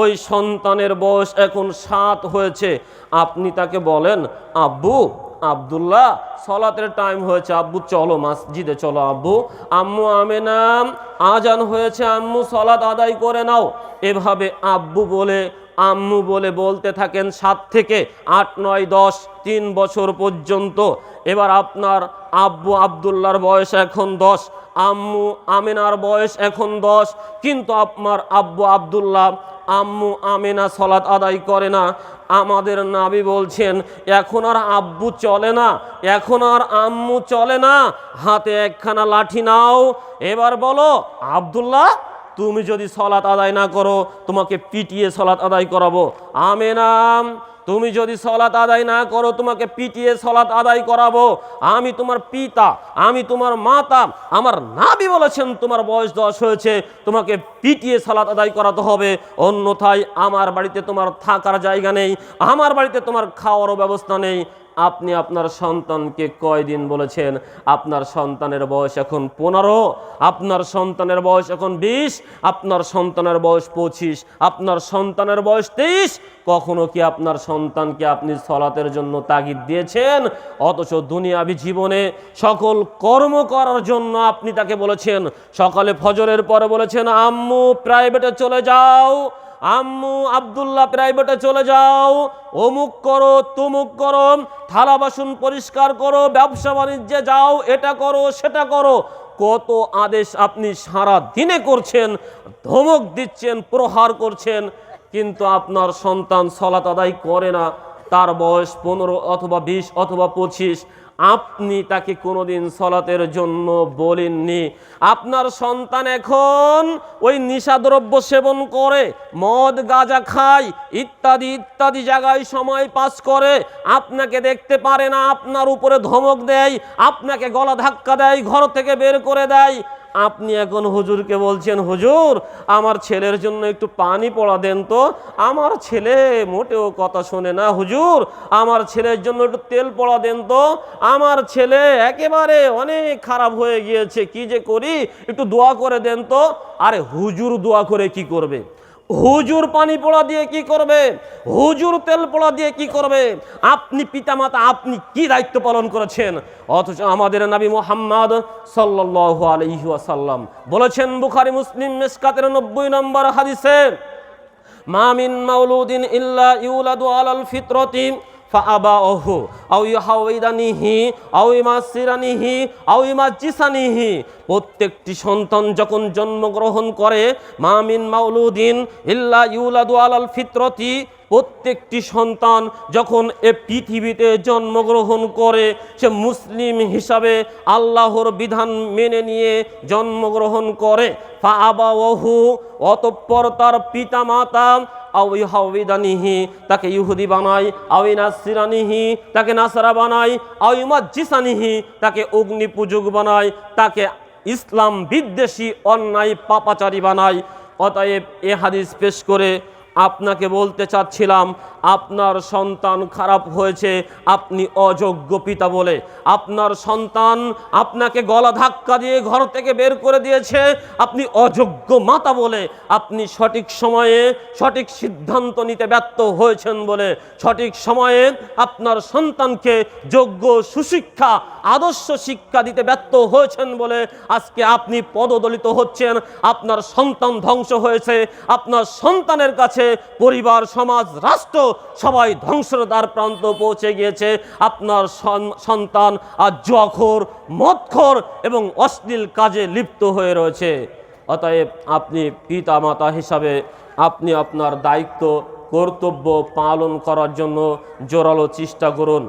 ওই সন্তানের বয়স এখন সাত হয়েছে। আপনি তাকে বলেন, আব্বু, আব্দুল্লাহ, সলাতের টাইম হয়েছে। আব্বু, চলো মসজিদে, চলো আব্বু। আম্মু আমেনাম আজান হয়েছে, আম্মু সলাত আদায় করে নাও। এভাবে আব্বু বলে, আম্মু বলে বলতে থাকেন সাত থেকে আট, নয়, দশ, তিন বছর পর্যন্ত। এবার আপনার আব্বু আবদুল্লার বয়স এখন দশ, আম্মু আমিনার বয়স এখন দশ। কিন্তু আপনার আব্বু আবদুল্লাহ আম্মু আমেনা সলাত আদায় করে না। আমাদের নাবি বলছেন, এখন আর আব্বু চলে না, এখন আর আম্মু চলে না। হাতে একখানা লাঠি নাও। এবার বলো, আবদুল্লাহ, তুমি যদি সলাত আদায় না করো, তোমাকে পিটিয়ে সলাত আদায় করাবো। আমেনাম তুমি যদি সলাত আদায় না করো, তোমাকে পিটিয়ে সলাত আদায় করাবো। আমি তোমার পিতা, আমি তোমার মাতা, আমার নাবি বলেছেন, তোমার বয়স দশ হয়েছে, তোমাকে পিটিয়ে সলাত আদায় করাতে হবে। অন্যথায় আমার বাড়িতে তোমার থাকার জায়গা নেই, আমার বাড়িতে তোমার খাওয়ারও ব্যবস্থা নেই। আপনি আপনার সন্তানকে কয়দিন বলেছেন? আপনার সন্তানের বয়স এখন পনেরো, আপনার সন্তানের বয়স এখন বিশ, আপনার সন্তানের বয়স পঁচিশ, আপনার সন্তানের বয়স তেইশ। কখনো কি আপনার সন্তানকে আপনি সলাতের জন্য তাগিদ দিয়েছেন? অথচ দুনিয়াবি জীবনে সকল কর্ম করার জন্য আপনি তাকে বলেছেন। সকালে ফজরের পরে বলেছেন, আম্মু প্রাইভেটে চলে যাও। আম্মু আব্দুল্লাহ প্রাইভেটে চলে যাও। অমুক করো, তুমুক করো, থালা বাসন পরিষ্কার করো, ব্যবসা বাণিজ্যে যাও, এটা করো, সেটা করো। কত আদেশ আপনি সারা দিনে করছেন, ধমক দিচ্ছেন, প্রহার করছেন, কিন্তু আপনার সন্তান সলাত আদায় করে না। তার বয়স পনেরো অথবা বিশ অথবা পঁচিশ। আপনি তাকে কোনোদিন সলাতের জন্য বলেননি। আপনার সন্তান এখন ওই নিশাদ্রব্য সেবন করে, মদ, গাঁজা খায়, ইত্যাদি ইত্যাদি জায়গায় সময় পাস করে। আপনাকে দেখতে পারে না, আপনার উপরে ধমক দেয়, আপনাকে গলা ধাক্কা দেয়, ঘর থেকে বের করে দেয়। আপনি এখন হুজুরকে বলছেন, হুজুর, আমার ছেলের জন্য একটু পানি পড়া দেন তো। আমার ছেলে মোটেও কথা শোনে না, হুজুর, আমার ছেলের জন্য একটু তেল পড়া দেন তো। আমার ছেলে একেবারে অনেক খারাপ হয়ে গিয়েছে, কি যে করি? একটু দোয়া করে দেন তো। আরে হুজুর দোয়া করে কি করবে? হুজুর পানি পোড়া দিয়ে কি করবে? হুজুর তেল পোড়া দিয়ে কি করবে? আপনি পিতামাতা, আপনি কি দায়িত্ব পালন করেছেন? অথচ আমাদের নবী মোহাম্মদ সাল্লাল্লাহু আলাইহি ওয়াসাল্লাম বলেছেন, বুখারি, মুসলিম, মেসকাতের নব্বই নম্বর হাদিসে মামিন মাউলুদ্দিন ইল্লা ইউলাদু আলাল ফিতরতি فأباه أو يحويدانه أو يمسرانه أو يمجسانه প্রত্যেকটি সন্তান যখন জন্মগ্রহণ করে মামিন মাউলুদিন ইল্লা ইউলাদু আলাল ফিতরতি প্রত্যেকটি সন্তান যখন এ পৃথিবীতে জন্মগ্রহণ করে সে মুসলিম হিসাবে আল্লাহর বিধান মেনে নিয়ে জন্মগ্রহণ করে ফা আবাহু অতঃপর তার পিতা ইহাউদানিহি তাকে ইহুদি বানাই আউ নাসিরানিহি তাকে নাসারা বানাই আউ ইমাজিসানিহি তাকে অগ্নি পূজক বানাই তাকে ইসলাম বিদ্বেষী অন্যায় পাপাচারী বানাই অতএব এ হাদিস পেশ করে আপনাকে বলতে চাচ্ছিলাম, আপনার সন্তান খারাপ হয়েছে, আপনি অযোগ্য পিতা বলে। আপনার সন্তান আপনাকে গলা ধাক্কা দিয়ে ঘর থেকে বের করে দিয়েছে, আপনি অযোগ্য মাতা বলে। আপনি সঠিক সময়ে সঠিক সিদ্ধান্ত নিতে ব্যর্থ হয়েছেন বলে। সঠিক সময়ে আপনার সন্তানকে যোগ্য সুশিক্ষা, আদর্শ শিক্ষা দিতে ব্যর্থ হয়েছেন বলে আজকে আপনি পদদলিত হচ্ছেন। আপনার সন্তান ধ্বংস হয়েছে, আপনার সন্তানের কাছে পরিবার, সমাজ, রাষ্ট্র সবাই ধ্বংসের দ্বার প্রান্ত পৌঁছে গিয়েছে। আপনার সন্তান আর জখর মৎখর এবং অশ্লীল কাজে লিপ্ত হয়ে রয়েছে। অতএব আপনি পিতা মাতা হিসাবে আপনি আপনার দায়িত্ব, কর্তব্য পালন করার জন্য জোরালো চেষ্টা করুন।